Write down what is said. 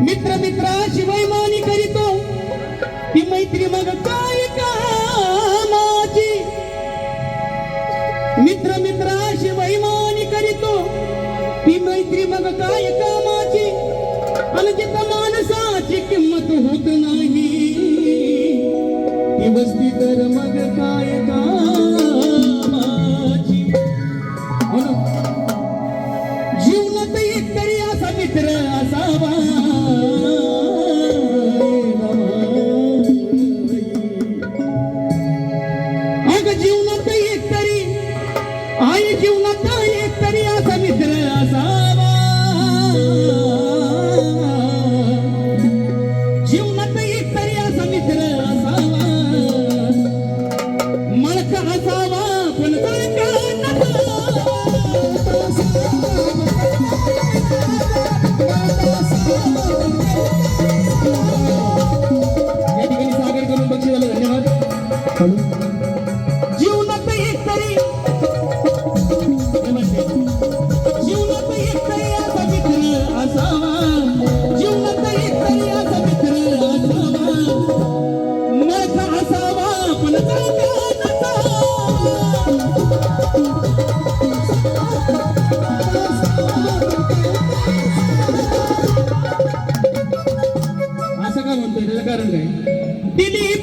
मित्र मित्र वैमानी करीतो. ती मैत्री मग काय कामाची? मित्र मित्र वैमानी करीतो. ती मैत्री मग काय कामाची? आणि जिथं माणसाची किंमत होत नाही. ती वस्ती तर मग काय कामाची आई जीवनात एक तरी असा मित्र असावा. जीवनात एक तरी असा मित्र असावा. मळका असावा पण या ठिकाणी सागर करून धन्यवाद. असं का म्हणतोय? त्याचं कारण काय? दिली